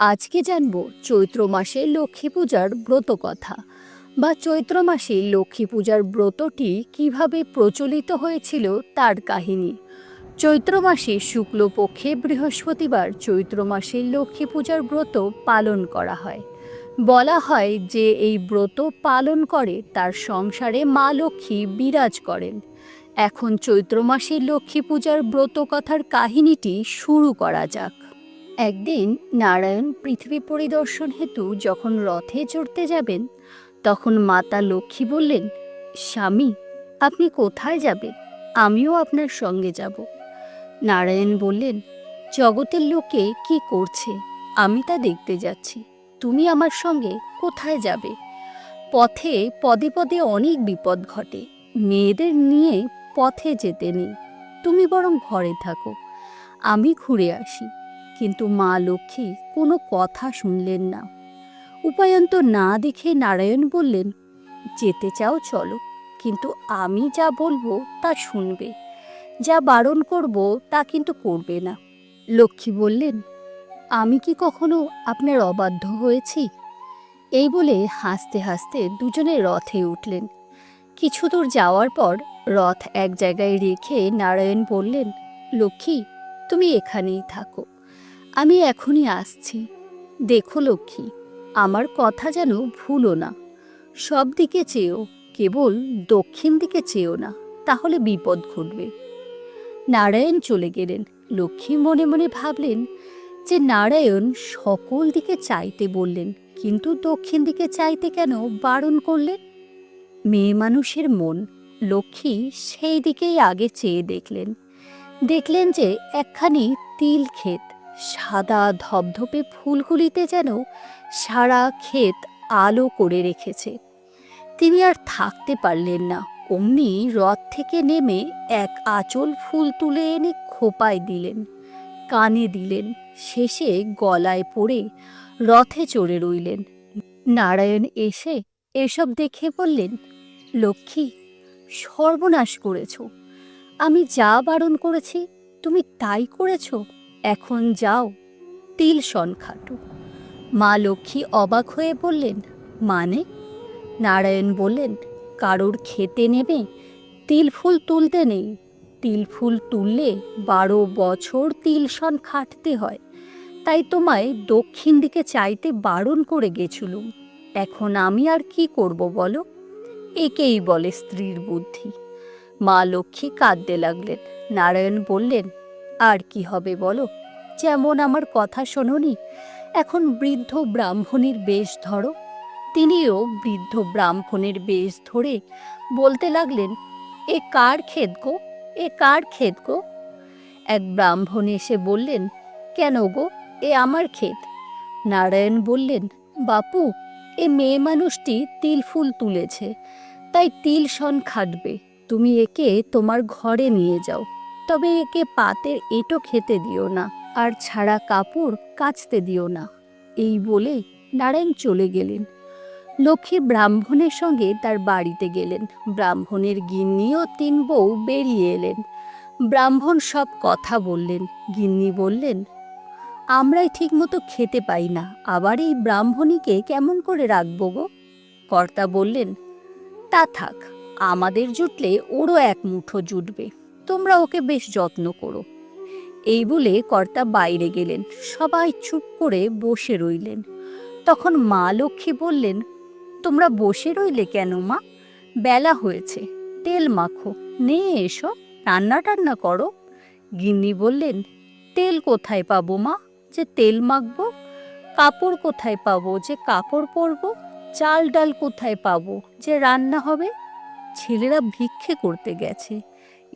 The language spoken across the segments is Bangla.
আজকে জানব চৈত্র মাসে লক্ষ্মী পূজার ব্রত কথা। বা চৈত্র মাসে লক্ষ্মী পূজার ব্রতটি কীভাবে প্রচলিত হয়েছিল তার কাহিনী। চৈত্র মাসে শুক্লপক্ষে বৃহস্পতিবার চৈত্র মাসে লক্ষ্মী পূজার ব্রত পালন করা হয়। বলা হয় যে এই ব্রত পালন করে তার সংসারে মা লক্ষ্মী বিরাজ করেন। এখন চৈত্র মাসে লক্ষ্মী পূজার ব্রত কথার কাহিনীটি শুরু করা যাক। একদিন নারায়ণ পৃথিবী পরিদর্শন হেতু যখন রথে চড়তে যাবেন, তখন মাতা লক্ষ্মী বললেন, স্বামী, আপনি কোথায় যাবেন? আমিও আপনার সঙ্গে যাব। নারায়ণ বললেন, জগতের লোকে কি করছে? আমি তা দেখতে যাচ্ছি। তুমি আমার সঙ্গে কোথায় যাবে? পথে, পদে পদে অনেক বিপদ ঘটে। মেয়েদের নিয়ে পথে যেতে নেই। তুমি বরং ঘরে থাকো। আমি ঘুরে আসি। কিন্তু মা লক্ষ্মী কোনো কথা শুনলেন না। উপায়ন্ত না দেখে নারায়ণ বললেন, যেতে চাও চলো, কিন্তু আমি যা বলব তা শুনবে। যা বারণ করব তা কিন্তু করবে না। লক্ষ্মী বললেন, আমি কি কখনো আপনার অবাধ্য হয়েছি? এই বলে হাসতে হাসতে দুজনে রথে উঠলেন। কিছু দূর যাওয়ার পর রথ এক জায়গায় রেখে নারায়ণ বললেন, লক্ষ্মী, তুমি এখানেই থাকো। আমি এখনই আসছি। দেখো লক্ষ্মী, আমার কথা যেন ভুলো না। সব দিকে চেয়েও, কেবল দক্ষিণ দিকে চেয়েও না, তাহলে বিপদ ঘটবে। নারায়ণ চলে গেলেন। লক্ষ্মী মনে মনে ভাবলেন যে নারায়ণ সকল দিকে চাইতে বললেন, কিন্তু দক্ষিণ দিকে চাইতে কেন বারণ করলেন? মেয়ে মানুষের মন, লক্ষ্মী সেই দিকেই আগে চেয়ে দেখলেন। দেখলেন যে একখানি তিল ক্ষেত সাদা ধপধপে ফুলগুলিতে যেন সারা ক্ষেত আলো করে রেখেছে। তিনি আর থাকতে পারলেন না। অমনি রথ থেকে নেমে এক আঁচল ফুল তুলে এনে খোপায় দিলেন, কানে দিলেন, শেষে গলায় পড়ে রথে চড়ে রইলেন। নারায়ণ এসে এসব দেখে বললেন, লক্ষ্মী, সর্বনাশ করেছ। আমি যা বারণ করেছি, তুমি তাই করেছ? এখন যাও, তিল শন খাটো। মা লক্ষ্মী অবাক হয়ে বললেন মানে? নারায়ণ বললেন, কারোর খেতে নেবে? তিল ফুল তুলতে নেই। তিল ফুল তুললে বারো বছর তিল সন খাটতে হয়। তাই তোমায় দক্ষিণ দিকে চাইতে বারণ করে গেছিলুম। এখন আমি আর কি করব বলো? একেই বলে স্ত্রীর বুদ্ধি। মা লক্ষ্মী কাঁদতে লাগলেন। নারায়ণ বললেন আর কি হবে বলো? যেমন আমার কথা শোনোনি, এখন বৃদ্ধ ব্রাহ্মণের বেশ ধরো। তিনিও বৃদ্ধ ব্রাহ্মণের বেশ ধরে বলতে লাগলেন, এ কার খেদ গো? এ কার খেদ গো? এক ব্রাহ্মণ এসে বললেন, কেন গো? এ আমার ক্ষেত। নারায়ণ বললেন, বাপু, এ মেয়ে মানুষটি তিল ফুল তুলেছে, তাই তিল সন খাটবে। তুমি একে তোমার ঘরে নিয়ে যাও। তবে একে পাতের এটো খেতে দিও না, আর ছাড়া কাপড় কাচতে দিও না। এই বলে নারায়ণ চলে গেলেন। লক্ষ্মী ব্রাহ্মণের সঙ্গে তার বাড়িতে গেলেন। ব্রাহ্মণের গিন্নি ও তিন বউ বেরিয়ে এলেন। ব্রাহ্মণ সব কথা বললেন। গিন্নি বললেন, আমরাই ঠিকমতো খেতে পাই না, আবার এই ব্রাহ্মণীকে কেমন করে রাখব গো? কর্তা বললেন, তা থাক, আমাদের জুটলে ওরও এক মুঠো জুটবে। তোমরা ওকে বেশ যত্ন করো। এই বলে কর্তা বাইরে গেলেন। সবাই চুপ করে বসে রইলেন। তখন মা লক্ষ্মী বললেন, তোমরা বসে রইলে কেন মা? বেলা হয়েছে, তেল মাখো। নে এসো, রান্না টান্না করো। গিন্নি বললেন, তেল কোথায় পাবো মা? যে তেল মাখবো? কাপড় কোথায় পাবো? যে কাপড় পরবো? চাল ডাল কোথায় পাবো? যে রান্না হবে? ছেলেরা ভিক্ষে করতে গেছে।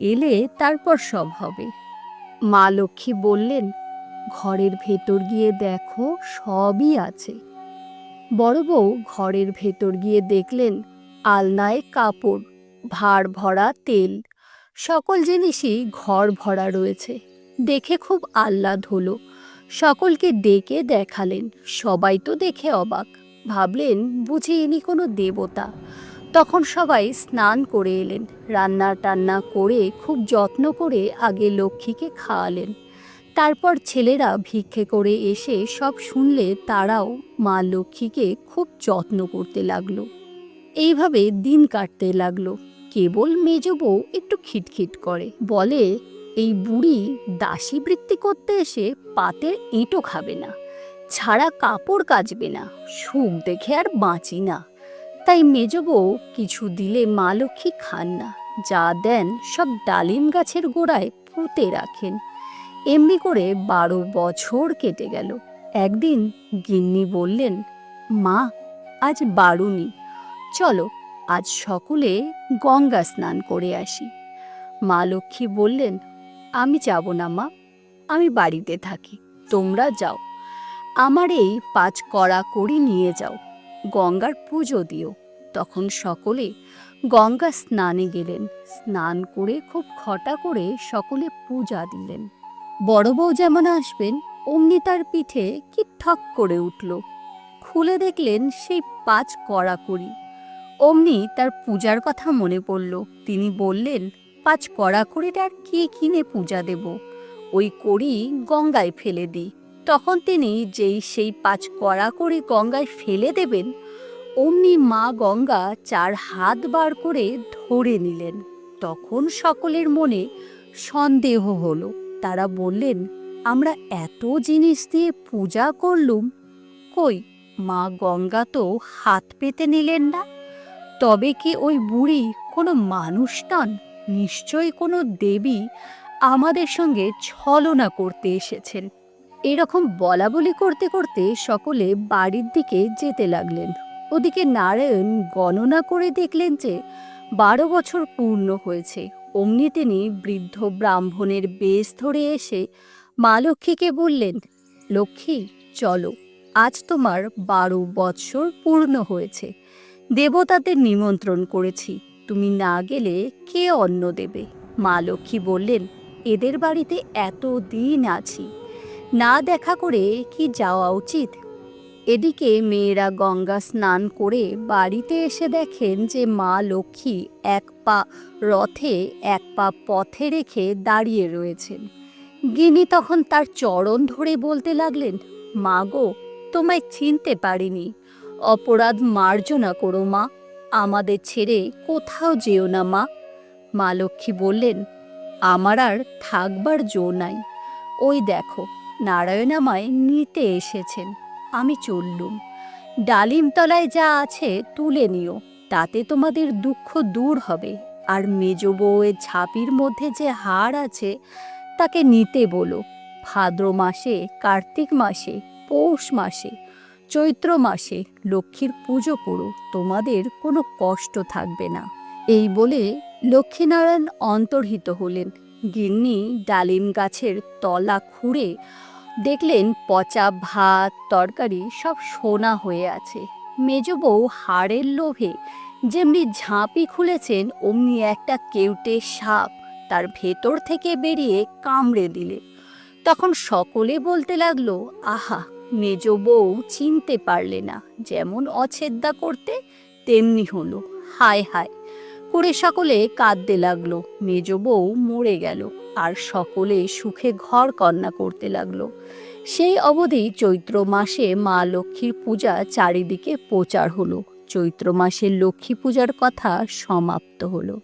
এলে তারপর সব হবে। মা লক্ষ্মী বললেন, ঘরের ভেতর গিয়ে দেখো, সবই আছে। বড় বউ ঘরের ভেতর গিয়ে দেখলেন, আলনায় কাপড়, ভার ভরা তেল, সকল জিনিসই ঘর ভরা রয়েছে। দেখে খুব আহ্লাদ হলো। সকলকে ডেকে দেখালেন, সবাই তো দেখে অবাক। ভাবলেন, বুঝি ইনি কোনো দেবতা। তখন সবাই স্নান করে এলেন। রান্না টান্না করে খুব যত্ন করে আগে লক্ষ্মীকে খাওয়ালেন। তারপর ছেলেরা ভিক্ষে করে এসে সব শুনলে তারাও মা লক্ষ্মীকে খুব যত্ন করতে লাগল। এইভাবে দিন কাটতে লাগল। কেবল মেজ বউ একটু খিটখিট করে। বলে, এই বুড়ি দাসী বৃত্তি করতে এসে পাতের এঁটো খাবে না। ছাড়া কাপড় কাচবে না। সুখ দেখে আর বাঁচি না। তাই মেজ বউ কিছু দিলে মা লক্ষ্মী খান না। যা দেন সব ডালিম গাছের গোড়ায় পুঁতে রাখেন। এমনি করে বারো বছর কেটে গেল। একদিন গিন্নি বললেন, মা, আজ বারুনি চলো, আজ সকলে গঙ্গা স্নান করে আসি। মা লক্ষ্মী বললেন, আমি যাব না মা, আমি বাড়িতে থাকি, তোমরা যাও। আমার এই পাঁচ কড়া করি নিয়ে যাও। গঙ্গার পুজো দিও। তখন সকলে গঙ্গা স্নানে গেলেন। স্নান করে খুব খটা করে সকলে পূজা দিলেন। বড় বউ যেমন আসবেন, অমনি তার পিঠে কি ঠক করে উঠল। খুলে দেখলেন সেই পাঁচ কড়া করি অমনি তার পূজার কথা মনে পড়ল। তিনি বললেন, পাঁচ কড়া কড়িটা আর কে কিনে পূজা দেব? ওই কড়ি গঙ্গায় ফেলে দিই। তখন তিনি যেই সেই পাঁচ কড়া কড়ি গঙ্গায় ফেলে দেবেন অমনি মা গঙ্গা চার হাত বার করে ধরে নিলেন। তখন সকলের মনে সন্দেহ হলো। তারা বললেন, আমরা এত জিনিস দিয়ে পূজা করলুম, কই? মা গঙ্গা তো হাত পেতে নিলেন না। তবে কি ওই বুড়ি কোনো মানুষ নন? নিশ্চয়ই কোনো দেবী আমাদের সঙ্গে ছলনা করতে এসেছেন। এরকম বলা বলি করতে করতে সকলে বাড়ির দিকে যেতে লাগলেন। ওদিকে নারায়ণ গণনা করে দেখলেন যে বারো বছর পূর্ণ হয়েছে। অমনি তিনি বৃদ্ধ ব্রাহ্মণের বেশ ধরে এসে মা লক্ষ্মীকে বললেন, লক্ষ্মী, চলো। আজ তোমার বারো বৎসর পূর্ণ হয়েছে। দেবতাদের নিমন্ত্রণ করেছি। তুমি না গেলে কে অন্ন দেবে? মা লক্ষ্মী বললেন, এদের বাড়িতে এত দিন আছি। না দেখা করে কি যাওয়া উচিত? এদিকে মেয়েরা গঙ্গা স্নান করে বাড়িতে এসে দেখেন যে মা লক্ষ্মী এক পা রথে, এক পা পথে রেখে দাঁড়িয়ে রয়েছেন। গিনি তখন তার চরণ ধরে বলতে লাগলেন, মা গো, তোমায় চিনতে পারিনি। অপরাধ মার্জনা করো মা, আমাদের ছেড়ে কোথাও যেও না মা। মা লক্ষ্মী বললেন, আমার আর থাকবার জো নাই। ওই দেখো, নারায়ণ আমায় নিতে এসেছেন। আমি চললুম। ডালিমতলায় যা আছে তুলে নিও, তাতে তোমাদের দুঃখ দূর হবে। আর মেজ বউয়ের ঝাঁপির মধ্যে যে হার আছে, তাকে নিতে বলো। ভাদ্র মাসে, কার্তিক মাসে, পৌষ মাসে, চৈত্র মাসে লক্ষ্মীর পুজো করো, তোমাদের কোনো কষ্ট থাকবে না। এই বলে লক্ষ্মীনারায়ণ অন্তর্হিত হলেন। গিন্নি ডালিম গাছের তলা খুঁড়ে দেখলেন পচা ভাত, তরকারি সব সোনা হয়ে আছে। মেজ বউ হাড়ের লোভে যেমনি ঝাঁপি খুলেছেন, অমনি একটা কেউটে সাপ তার ভেতর থেকে বেরিয়ে কামড়ে দিলে। তখন সকলে বলতে লাগল, আহা, মেজ বউ চিনতে পারলে না, যেমন অছেদ্যা করতে, তেমনি হলো। হায় হায়! করে সকলে কাঁদতে লাগল। মেজ বউ মরে গেল আর সকলে সুখে ঘর কন্যা করতে লাগল। সেই অবধি চৈত্র মাসে মা লক্ষ্মীর পূজা চারিদিকে প্রচার হলো। চৈত্র মাসের লক্ষ্মী পূজার কথা সমাপ্ত হলো।